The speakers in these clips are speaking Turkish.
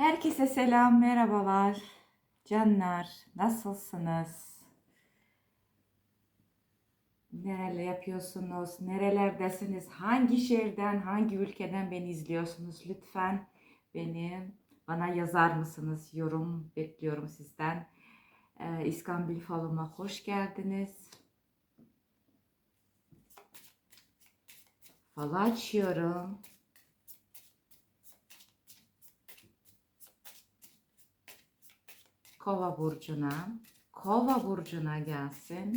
Herkese selam, merhabalar. Canlar, nasılsınız? Nereler yapıyorsunuz? Nerelerdesiniz? Hangi şehirden, hangi ülkeden beni izliyorsunuz? Lütfen beni bana yazar mısınız? Yorum bekliyorum sizden. Ee, İskambil Falım'a hoş geldiniz. Falı açıyorum. Kova burcuna, Kova burcuna gelsin.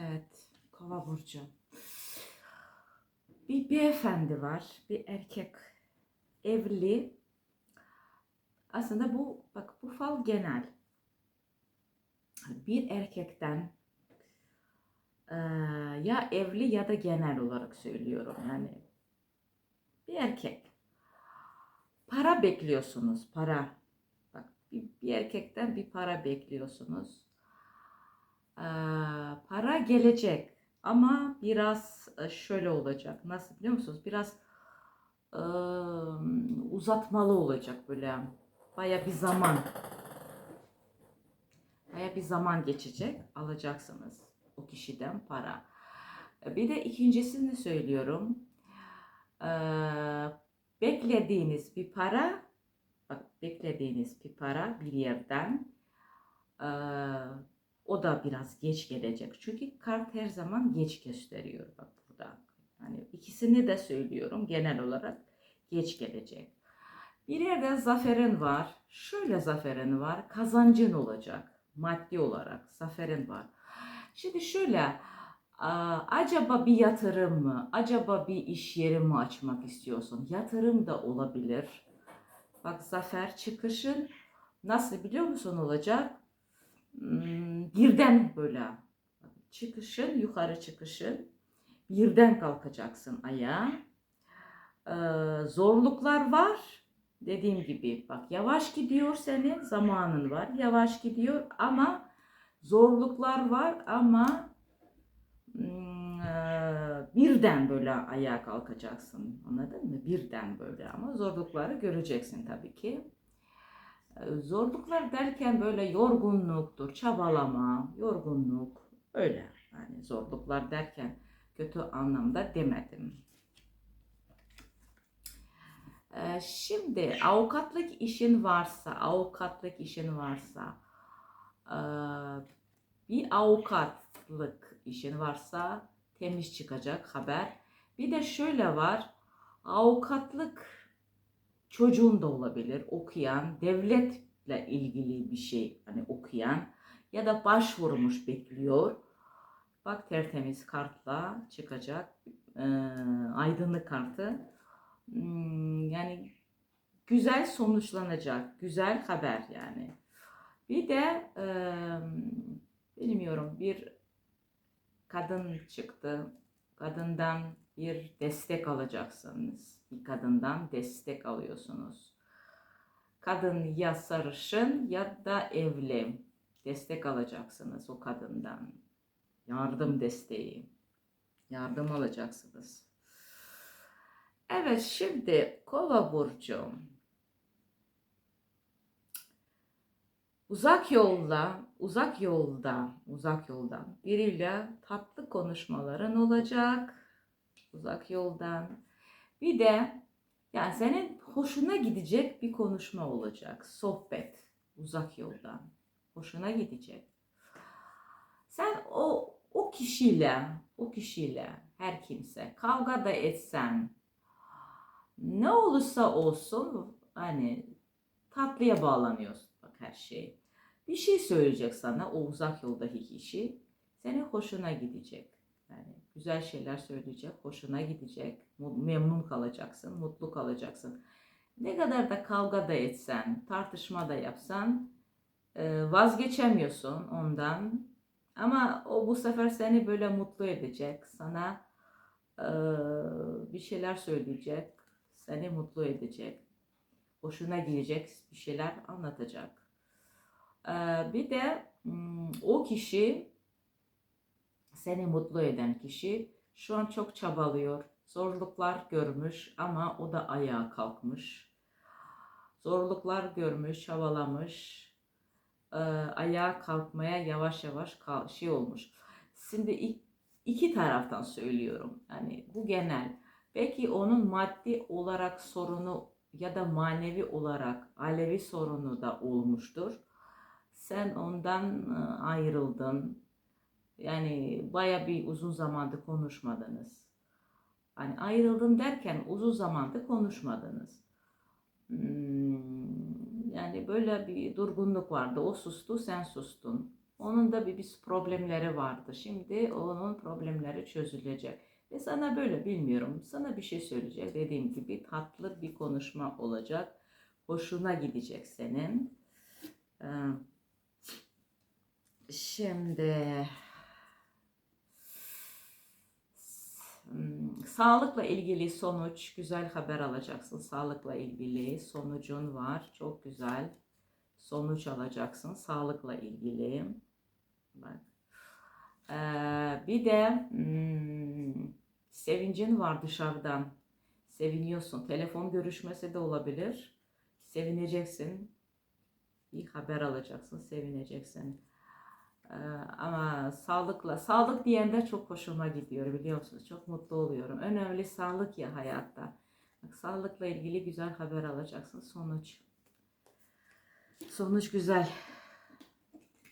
Evet, Kova burcu. Bir beyefendi var, bir erkek evli. Aslında bu bak bu fal genel. Bir erkekten ya evli ya da genel olarak söylüyorum yani bir erkek para bekliyorsunuz para bak bir, bir erkekten bir para bekliyorsunuz para gelecek ama biraz e, şöyle olacak nasıl biliyor musunuz biraz eee, uzatmalı olacak böyle baya bir zaman baya bir zaman geçecek alacaksınız o kişiden para. E, Bir de ikincisini söylüyorum. Beklediğiniz bir para, bak beklediğiniz bir para bir yerden o da biraz geç gelecek. Çünkü kart her zaman geç gösteriyor bak burada. Hani ikisini de söylüyorum genel olarak geç gelecek. Bir yerde zaferin var. Şöyle zaferin var. Kazancın olacak. Maddi olarak zaferin var. Şimdi şöyle acaba bir yatırım mı? Acaba bir iş yeri mi açmak istiyorsun? Yatırım da olabilir. Bak zafer çıkışın nasıl biliyor musun olacak? Hmm, birden böyle çıkışın yukarı çıkışın birden kalkacaksın ayağa. Ee, zorluklar var. Dediğim gibi bak yavaş gidiyor senin zamanın var. Yavaş gidiyor ama zorluklar var ama hmm, eee, birden böyle ayağa kalkacaksın. Anladın mı? Birden böyle ama zorlukları göreceksin tabii ki. Zorluklar derken böyle yorgunluktur, çabalama, yorgunluk öyle. Yani zorluklar derken kötü anlamda demedim. Eee, Şimdi avukatlık işin varsa, avukatlık işin varsa, eee, bir avukatlık işin varsa temiz çıkacak haber. Bir de şöyle var, avukatlık çocuğun da olabilir, okuyan, devletle ilgili bir şey hani okuyan ya da başvurmuş bekliyor. Bak tertemiz kartla çıkacak, eee, aydınlık kartı. Hmm, yani güzel sonuçlanacak, güzel haber yani. Bir de eee, bilmiyorum bir kadın çıktı. Kadından bir destek alacaksınız. Bir kadından destek alıyorsunuz. Kadın ya sarışın ya da evli. Destek alacaksınız o kadından. Yardım desteği. Yardım alacaksınız. Evet şimdi Kova burcu. Uzak yolda, uzak yolda, uzak yolda biriyle tatlı konuşmaların olacak. Uzak yoldan. Bir de yani senin hoşuna gidecek bir konuşma olacak. Sohbet uzak yoldan. Hoşuna gidecek. Sen o o kişiyle, o kişiyle her kimse kavga da etsen ne olursa olsun hani tatlıya bağlanıyorsun bak her şey. Bir şey söyleyecek sana o uzak yoldaki kişi senin hoşuna gidecek. Yani güzel şeyler söyleyecek, hoşuna gidecek, memnun kalacaksın, mutlu kalacaksın. Ne kadar da kavga da etsen, tartışma da yapsan e, vazgeçemiyorsun ondan. Ama o bu sefer seni böyle mutlu edecek, sana e, bir şeyler söyleyecek, seni mutlu edecek, hoşuna gidecek bir şeyler anlatacak. E, bir de mm, o kişi seni mutlu eden kişi şu an çok çabalıyor. Zorluklar görmüş ama o da ayağa kalkmış. Zorluklar görmüş, çabalamış. Ee, ayağa kalkmaya yavaş yavaş kal- şey olmuş. Şimdi ik- iki taraftan söylüyorum. Yani bu genel. Belki onun maddi olarak sorunu ya da manevi olarak alevi sorunu da olmuştur. Sen ondan e, ayrıldın. Yani baya bir uzun zamandır konuşmadınız. Hani ayrıldım derken uzun zamandır konuşmadınız. Hmm, yani böyle bir durgunluk vardı. O sustu, sen sustun. Onun da bir, bir problemleri vardı. Şimdi onun problemleri çözülecek. Ve sana böyle bilmiyorum. Sana bir şey söyleyecek. Dediğim gibi tatlı bir konuşma olacak. Hoşuna gidecek senin. Ee, Şimdi Hmm, Sağlıkla ilgili sonuç, güzel haber alacaksın. Sağlıkla ilgili sonucun var. Çok güzel sonuç alacaksın. Sağlıkla ilgili. Bak. Ee, bir de hmm, sevincin var dışarıdan. Seviniyorsun. Telefon görüşmesi de olabilir. Sevineceksin. Bir haber alacaksın. Sevineceksin. Ee, ama sağlıkla, sağlık diyen de çok hoşuma gidiyor biliyor musunuz? Çok mutlu oluyorum. Önemli sağlık ya hayatta. Bak, sağlıkla ilgili güzel haber alacaksın. Sonuç. Sonuç güzel.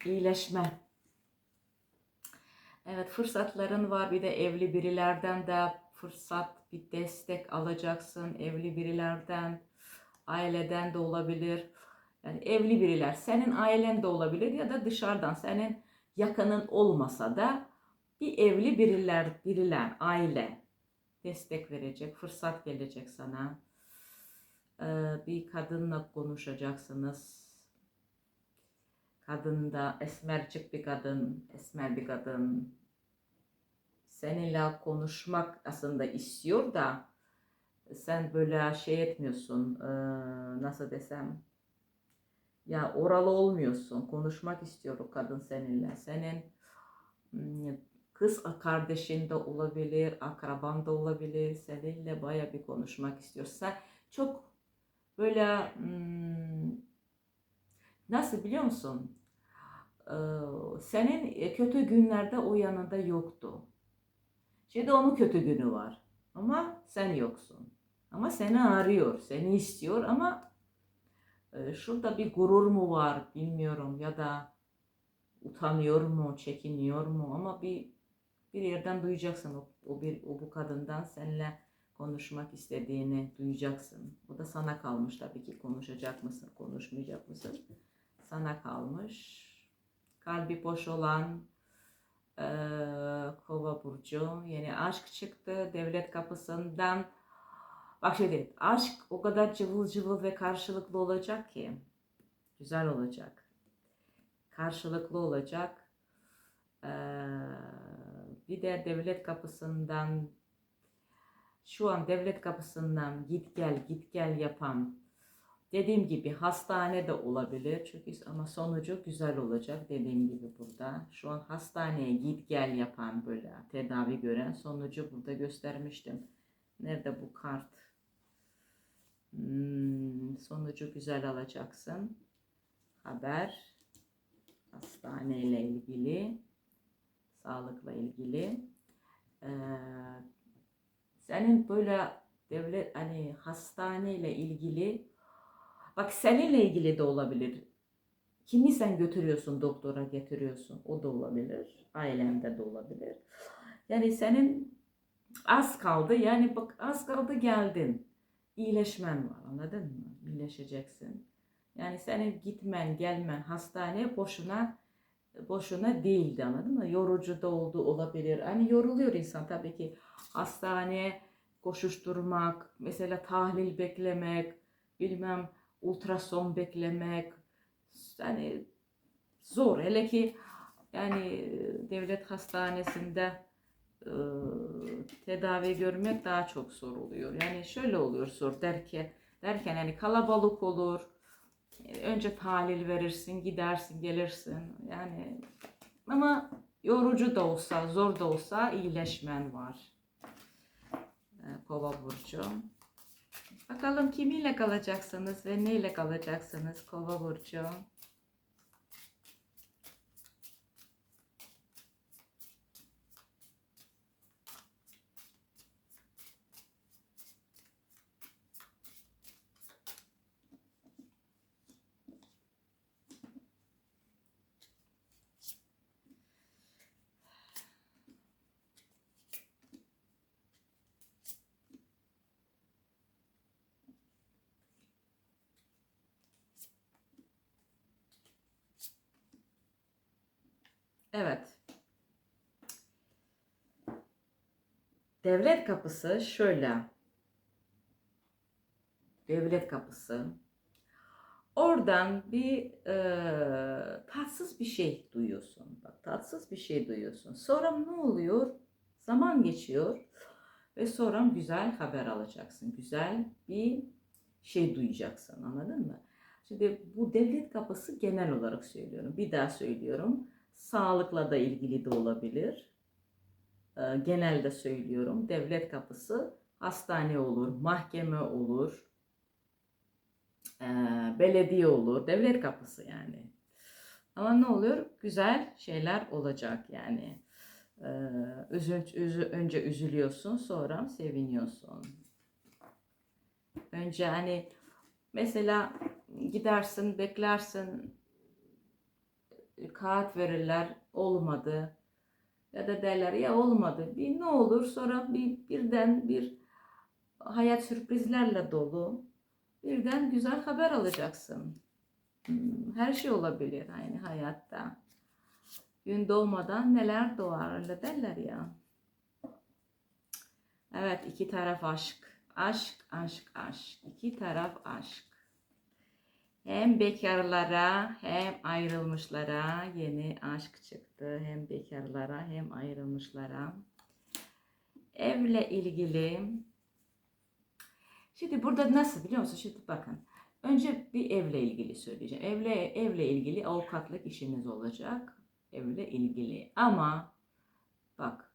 İyileşme. Evet fırsatların var. Bir de evli birilerden de fırsat, bir destek alacaksın. Evli birilerden, aileden de olabilir. Yani evli biriler, senin ailen de olabilir ya da dışarıdan senin yakının olmasa da bir evli biriler, biriler, aile destek verecek, fırsat gelecek sana. Ee, bir kadınla konuşacaksınız. Kadın da esmercik bir kadın, esmer bir kadın. Seninle konuşmak aslında istiyor da sen böyle şey etmiyorsun, ee, nasıl desem, ya oralı olmuyorsun. Konuşmak istiyor o kadın seninle. Senin kız kardeşin de olabilir, akraban da olabilir. Seninle baya bir konuşmak istiyor. Sen çok böyle nasıl biliyor musun? Senin kötü günlerde o yanında yoktu. Şimdi onun kötü günü var. Ama sen yoksun. Ama seni arıyor, seni istiyor ama şurada bir gurur mu var bilmiyorum ya da utanıyor mu, çekiniyor mu ama bir bir yerden duyacaksın o, o bir o bu kadından seninle konuşmak istediğini duyacaksın. O da sana kalmış tabii ki konuşacak mısın, konuşmayacak mısın? Sana kalmış. Kalbi boş olan e, Kova burcu yeni aşk çıktı devlet kapısından Bak şimdi aşk o kadar cıvıl cıvıl ve karşılıklı olacak ki. Güzel olacak. Karşılıklı olacak. Ee, bir de devlet kapısından şu an devlet kapısından git gel git gel yapan dediğim gibi hastane de olabilir çünkü ama sonucu güzel olacak dediğim gibi burada şu an hastaneye git gel yapan böyle tedavi gören sonucu burada göstermiştim nerede bu kart Hmm, sonucu güzel alacaksın. Haber hastaneyle ilgili, sağlıkla ilgili. Ee, senin böyle devlet hani hastaneyle ilgili bak seninle ilgili de olabilir. kimi sen götürüyorsun doktora getiriyorsun. O da olabilir. Ailende de olabilir. Yani senin az kaldı. Yani bak az kaldı geldin. İyileşmen var anladın mı? İyileşeceksin. Yani senin gitmen gelmen hastaneye boşuna boşuna değildi anladın mı? Yorucu da oldu olabilir. Hani yoruluyor insan tabii ki. Hastaneye koşuşturmak, mesela tahlil beklemek, bilmem ultrason beklemek. Yani zor. Hele ki yani devlet hastanesinde tedavi görmek daha çok zor oluyor. Yani şöyle oluyor zor derken derken yani kalabalık olur. E, Önce tahlil verirsin, gidersin, gelirsin. Yani ama yorucu da olsa, zor da olsa iyileşmen var. E, Kova burcu. Bakalım kimiyle kalacaksınız ve neyle kalacaksınız Kova burcu? Evet. Devlet kapısı şöyle. Devlet kapısı. Oradan bir e, tatsız bir şey duyuyorsun. Bak tatsız bir şey duyuyorsun. Sonra ne oluyor? Zaman geçiyor ve sonra güzel haber alacaksın. Güzel bir şey duyacaksın. Anladın mı? Şimdi bu devlet kapısı genel olarak söylüyorum. Bir daha söylüyorum. Sağlıkla da ilgili de olabilir. Ee, genelde söylüyorum. Devlet kapısı hastane olur, mahkeme olur, ee, belediye olur, devlet kapısı yani. Ama ne olur? Güzel şeyler olacak yani. Üzün- üzü- önce üzülüyorsun, sonra seviniyorsun. Önce hani mesela gidersin, beklersin, kağıt verirler, olmadı. Ya da derler ya olmadı. Bir ne olur sonra bir birden bir hayat sürprizlerle dolu. Birden güzel haber alacaksın. Hmm, Her şey olabilir aynı hayatta. Gün doğmadan neler doğar öyle derler ya. Evet iki taraf aşk. Aşk, aşk, aşk. İki taraf aşk. Hem bekarlara hem ayrılmışlara yeni aşk çıktı. Hem bekarlara hem ayrılmışlara. Evle ilgili. Şimdi burada nasıl biliyor musun? Şimdi bakın. Önce bir evle ilgili söyleyeceğim. Evle evle ilgili avukatlık işiniz olacak. Evle ilgili. Ama bak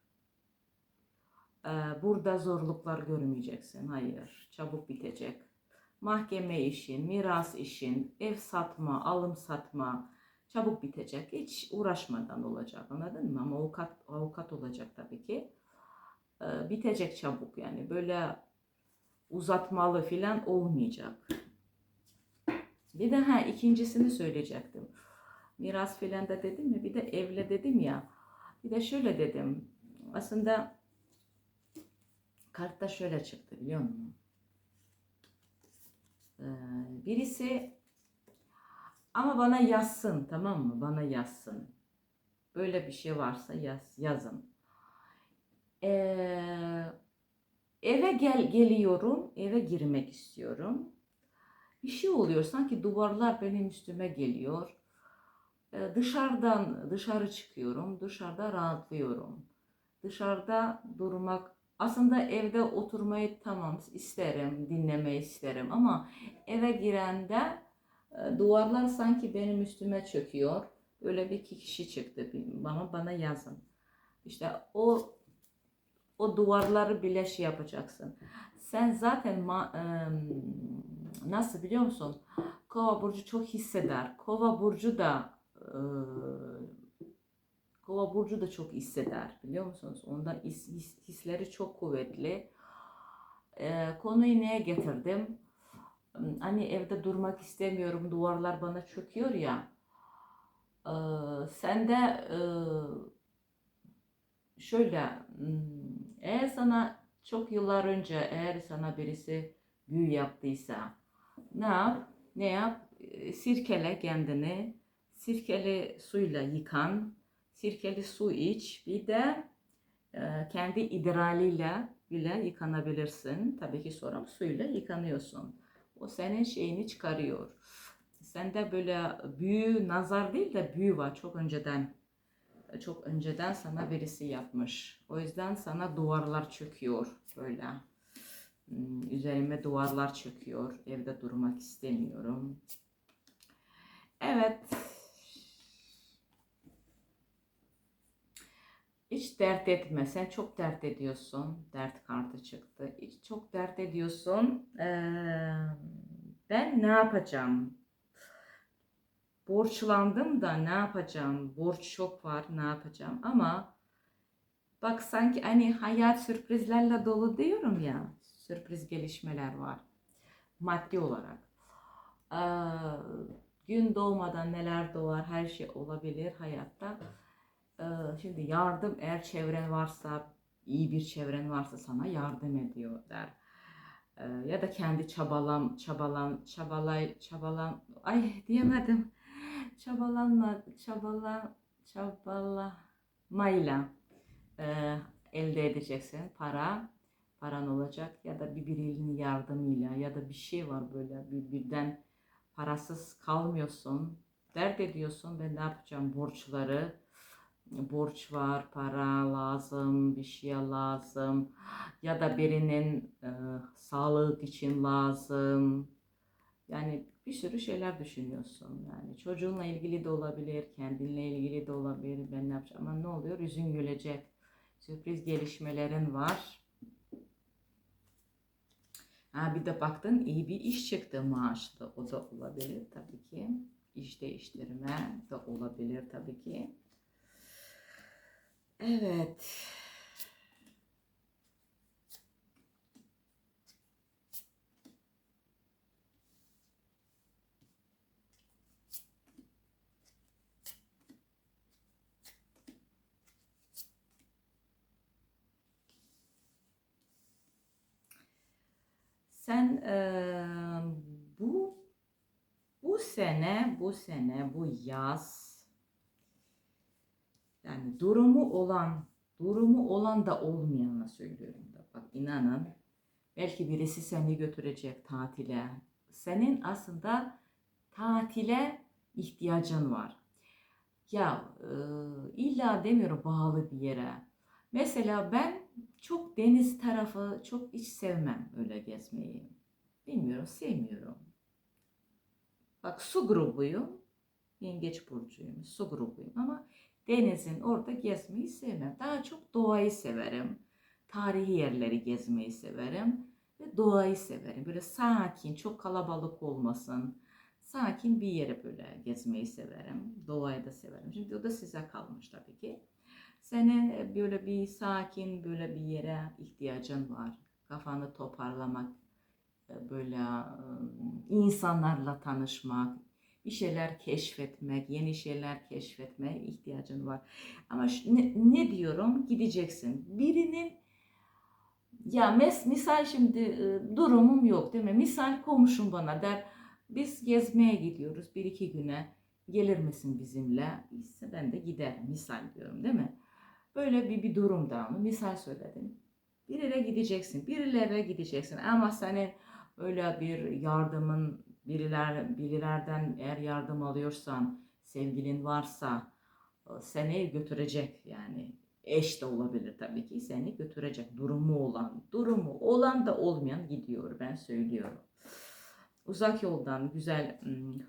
e, burada zorluklar görmeyeceksin. Hayır. Çabuk bitecek mahkeme işin, miras işin, ev satma, alım satma çabuk bitecek. Hiç uğraşmadan olacak anladın mı? Ama avukat, avukat olacak tabii ki. Ee, bitecek çabuk yani böyle uzatmalı filan olmayacak. Bir de ha ikincisini söyleyecektim. Miras filan da dedim mi? Bir de evle dedim ya. Bir de şöyle dedim. Aslında kartta şöyle çıktı biliyor musun? Ee, birisi ama bana yazsın tamam mı? Bana yazsın. Böyle bir şey varsa yaz, yazın. Ee, eve gel geliyorum, eve girmek istiyorum. Bir şey oluyor sanki duvarlar benim üstüme geliyor. Ee, dışarıdan dışarı çıkıyorum, dışarıda rahatlıyorum. Dışarıda durmak aslında evde oturmayı tamam isterim, dinlemeyi isterim ama eve girende duvarlar sanki benim üstüme çöküyor. Öyle bir iki kişi çıktı bana bana yazın. İşte o o duvarları bile şey yapacaksın. Sen zaten ma- e, nasıl biliyor musun? Kova burcu çok hisseder. Kova burcu da e, Kova burcu da çok hisseder biliyor musunuz? Onda his, his- hisleri çok kuvvetli. Ee, konuyu neye getirdim? Hani evde durmak istemiyorum, duvarlar bana çöküyor ya. Ee, sen de e, şöyle eğer sana çok yıllar önce eğer sana birisi büyü yaptıysa ne yap? Ne yap? Sirkele kendini. Sirkeli suyla yıkan. Sirkeli su iç. Bir de e, kendi idrarıyla bile yıkanabilirsin. Tabii ki sonra suyla yıkanıyorsun. O senin şeyini çıkarıyor. Sende böyle büyü, nazar değil de büyü var çok önceden. Çok önceden sana birisi yapmış. O yüzden sana duvarlar çöküyor böyle. Hmm, Üzerime duvarlar çöküyor. Evde durmak istemiyorum. Evet. Hiç dert etme. Sen çok dert ediyorsun. Dert kartı çıktı. Hiç çok dert ediyorsun. Ee, ben ne yapacağım? Borçlandım da ne yapacağım? Borç çok var. Ne yapacağım? Ama bak sanki hani hayat sürprizlerle dolu diyorum ya. Sürpriz gelişmeler var. Maddi olarak. Ee, gün doğmadan neler doğar her şey olabilir hayatta. Ee, şimdi yardım eğer çevren varsa iyi bir çevren varsa sana yardım ediyor der. Ee, ya da kendi çabalam çabalan çabalay çabalan ay diyemedim. Çabalanma çabala çabalamayla e, elde edeceksin para paran olacak ya da bir birinin yardımıyla ya da bir şey var böyle bir birden parasız kalmıyorsun. Dert ediyorsun ben ne yapacağım borçları borç var, para lazım, bir şeye lazım ya da birinin e, sağlık için lazım. Yani bir sürü şeyler düşünüyorsun. Yani çocuğunla ilgili de olabilir, kendinle ilgili de olabilir. Ben ne yapacağım? Ama ne oluyor? Yüzün gülecek. Sürpriz gelişmelerin var. Ha, bir de baktın iyi bir iş çıktı maaşlı. O da olabilir tabii ki. İş değiştirme de olabilir tabii ki. Evet. Sen eee, bu bu sene bu sene bu yaz yani durumu olan, durumu olan da olmayanla söylüyorum da. Bak inanın belki birisi seni götürecek tatile. Senin aslında tatile ihtiyacın var. Ya e, illa demiyorum bağlı bir yere. Mesela ben çok deniz tarafı çok hiç sevmem öyle gezmeyi. Bilmiyorum, sevmiyorum. Bak su grubuyum. Yengeç burcuyum. Su grubuyum ama denizin orada gezmeyi sevmem. Daha çok doğayı severim. Tarihi yerleri gezmeyi severim. Ve doğayı severim. Böyle sakin, çok kalabalık olmasın. Sakin bir yere böyle gezmeyi severim. Doğayı da severim. Şimdi o da size kalmış tabii ki. Senin böyle bir sakin böyle bir yere ihtiyacın var. Kafanı toparlamak, böyle insanlarla tanışmak, bir şeyler keşfetmek, yeni şeyler keşfetmeye ihtiyacın var. Ama şu, ne, ne diyorum? Gideceksin. Birinin ya mes, misal şimdi e, durumum yok değil mi? Misal komşum bana der biz gezmeye gidiyoruz bir iki güne gelir misin bizimle? İşte ben de giderim misal diyorum değil mi? Böyle bir, bir durumda mı? Misal söyledim. Bir gideceksin, birilere gideceksin ama senin öyle bir yardımın biriler birilerden eğer yardım alıyorsan, sevgilin varsa e, seni götürecek yani eş de olabilir tabii ki seni götürecek durumu olan, durumu olan da olmayan gidiyor ben söylüyorum. Uzak yoldan güzel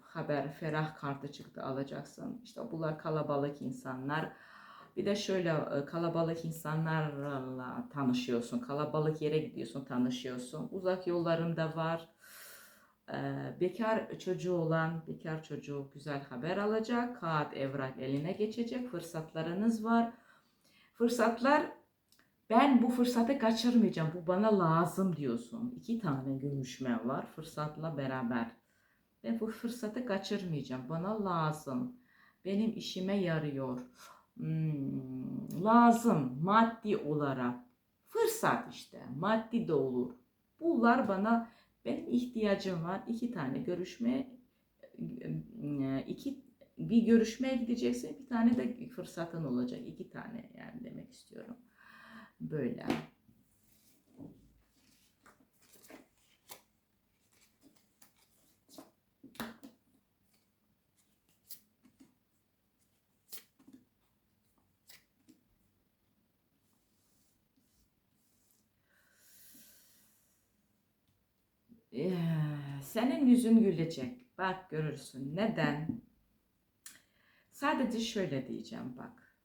haber, ferah kartı çıktı alacaksın. İşte bunlar kalabalık insanlar. Bir de şöyle e, kalabalık insanlarla tanışıyorsun. Kalabalık yere gidiyorsun, tanışıyorsun. Uzak yollarında var. Ee, bekar çocuğu olan, bekar çocuğu güzel haber alacak. Kağıt, evrak eline geçecek. Fırsatlarınız var. Fırsatlar ben bu fırsatı kaçırmayacağım. Bu bana lazım diyorsun. İki tane görüşme var fırsatla beraber. Ben bu fırsatı kaçırmayacağım. Bana lazım. benim işime yarıyor. Hmm, lazım maddi olarak. Fırsat işte. Maddi de olur. Bunlar bana benim ihtiyacım var. iki tane görüşme e, iki bir görüşmeye gideceksin. Bir tane de fırsatın olacak. iki tane yani demek istiyorum. Böyle. Senin yüzün gülecek. Bak görürsün. Neden? Sadece şöyle diyeceğim bak.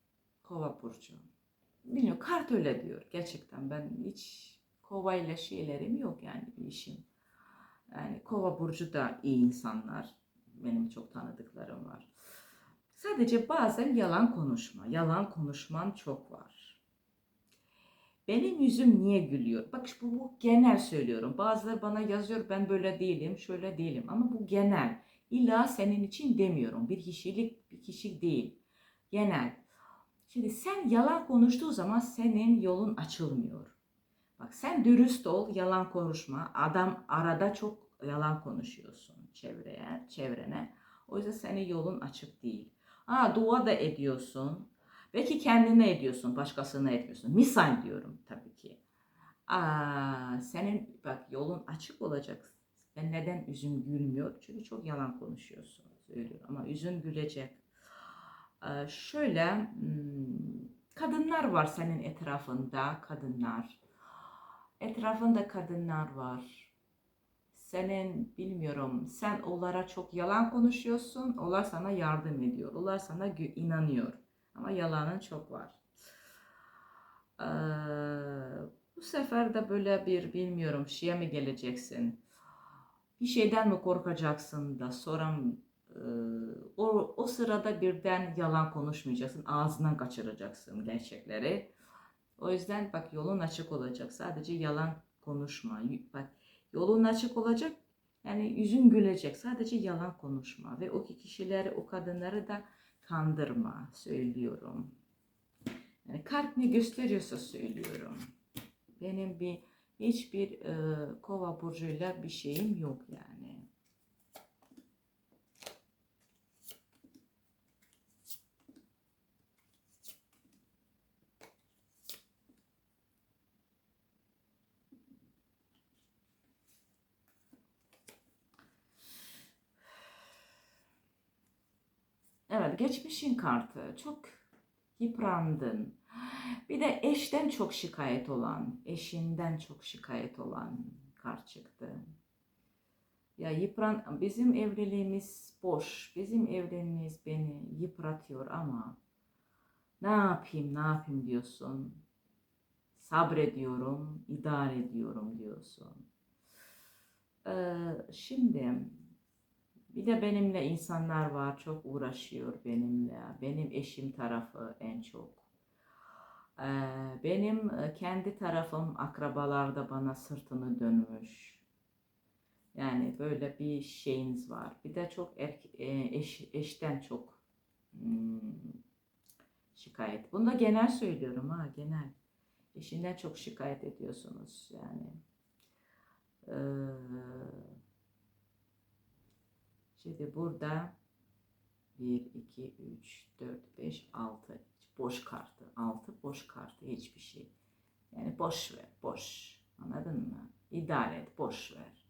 Kova burcu. Bilmiyorum kart öyle diyor. Gerçekten ben hiç kova ile şeylerim yok yani işim. Yani kova burcu da iyi insanlar. Benim çok tanıdıklarım var. Sadece bazen yalan konuşma. Yalan konuşman çok var. Benim yüzüm niye gülüyor? Bak bu, bu genel söylüyorum. Bazıları bana yazıyor ben böyle değilim, şöyle değilim. Ama bu genel. İlla senin için demiyorum. Bir kişilik bir kişi değil. Genel. Şimdi sen yalan konuştuğu zaman senin yolun açılmıyor. Bak sen dürüst ol, yalan konuşma. Adam arada çok yalan konuşuyorsun çevreye, çevrene. O yüzden senin yolun açık değil. Ha dua da ediyorsun. Belki kendine ediyorsun, başkasına etmiyorsun. Misal diyorum tabii ki. Aa, senin bak yolun açık olacak. Ben neden yüzüm gülmüyor? Çünkü çok yalan konuşuyorsun. Söylüyorum ama yüzün gülecek. Ee, şöyle hmm, kadınlar var senin etrafında kadınlar. Etrafında kadınlar var. Senin bilmiyorum sen onlara çok yalan konuşuyorsun. Onlar sana yardım ediyor. Onlar sana inanıyor. Ama yalanın çok var. Ee, bu sefer de böyle bir bilmiyorum şeye mi geleceksin? Bir şeyden mi korkacaksın da sonra e, o, o sırada birden yalan konuşmayacaksın. Ağzından kaçıracaksın gerçekleri. O yüzden bak yolun açık olacak. Sadece yalan konuşma. Bak yolun açık olacak. Yani yüzün gülecek. Sadece yalan konuşma. Ve o kişileri, o kadınları da kandırma söylüyorum. Yani kalp ne gösteriyorsa söylüyorum. Benim bir hiçbir e, kova burcuyla bir şeyim yok yani. Geçmişin kartı. Çok yıprandın. Bir de eşten çok şikayet olan, eşinden çok şikayet olan kart çıktı. Ya yıpran, bizim evliliğimiz boş, bizim evliliğimiz beni yıpratıyor ama ne yapayım, ne yapayım diyorsun. Sabrediyorum, idare ediyorum diyorsun. Ee, şimdi bir de benimle insanlar var çok uğraşıyor benimle. Benim eşim tarafı en çok. Ee, benim e, kendi tarafım akrabalarda bana sırtını dönmüş. Yani böyle bir şeyiniz var. Bir de çok e, eş, eşten çok hmm, şikayet. Bunu da genel söylüyorum ha genel. Eşinden çok şikayet ediyorsunuz yani. Ee, Şimdi burada 1, 2, 3, 4, 5, 6 boş kartı. 6 boş kartı hiçbir şey. Yani boş ver, boş. Anladın mı? İdare et, boş ver.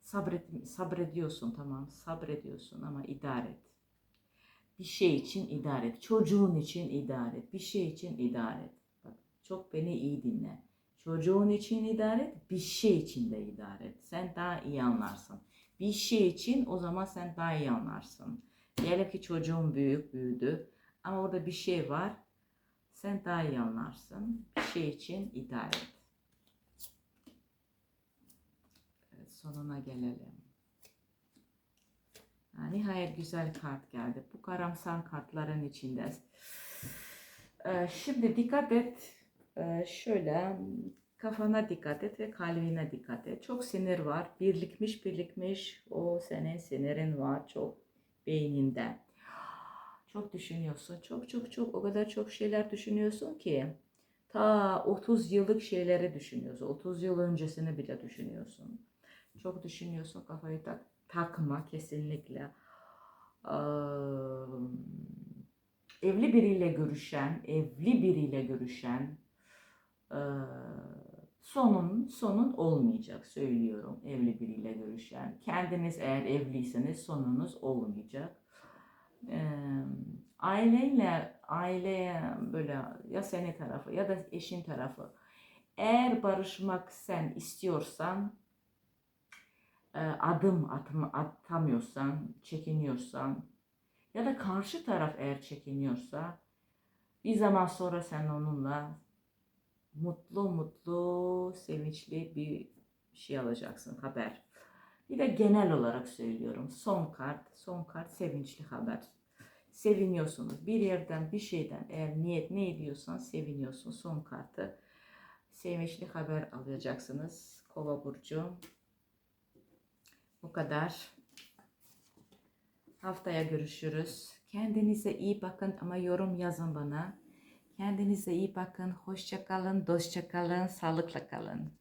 Sabret, sabrediyorsun tamam, sabrediyorsun ama idare et. Bir şey için idare et. Çocuğun için idare et. Bir şey için idare et. Bak çok beni iyi dinle. Çocuğun için idare et, bir şey için de idare et. Sen daha iyi anlarsın bir şey için o zaman sen daha iyi anlarsın. Diyelim ki çocuğun büyük büyüdü ama orada bir şey var. Sen daha iyi anlarsın. Bir şey için idare et. Evet, sonuna gelelim. Ha, nihayet güzel kart geldi. Bu karamsar kartların içinde. Ee, şimdi dikkat et. Ee, şöyle Kafana dikkat et ve kalbine dikkat et. Çok sinir var. Birlikmiş birlikmiş o senin sinirin var çok beyninde. Çok düşünüyorsun. Çok çok çok o kadar çok şeyler düşünüyorsun ki. Ta 30 yıllık şeyleri düşünüyorsun. 30 yıl öncesini bile düşünüyorsun. Çok düşünüyorsun kafayı tak, takma kesinlikle. Eee, evli biriyle görüşen, evli biriyle görüşen eee, sonun sonun olmayacak söylüyorum. Evli biriyle görüşen. Kendiniz eğer evliyseniz sonunuz olmayacak. Aileyle aileye böyle ya senin tarafı ya da eşin tarafı eğer barışmak sen istiyorsan adım atma, atamıyorsan, çekiniyorsan ya da karşı taraf eğer çekiniyorsa bir zaman sonra sen onunla mutlu mutlu, sevinçli bir şey alacaksın, haber. Bir de genel olarak söylüyorum. Son kart, son kart sevinçli haber. Seviniyorsunuz. Bir yerden, bir şeyden eğer niyet ne ediyorsan seviniyorsun. Son kartı sevinçli haber alacaksınız. Kova burcu. Bu kadar. Haftaya görüşürüz. Kendinize iyi bakın ama yorum yazın bana. Kendinize iyi bakın. Hoşça kalın, dostça kalın, sağlıkla kalın.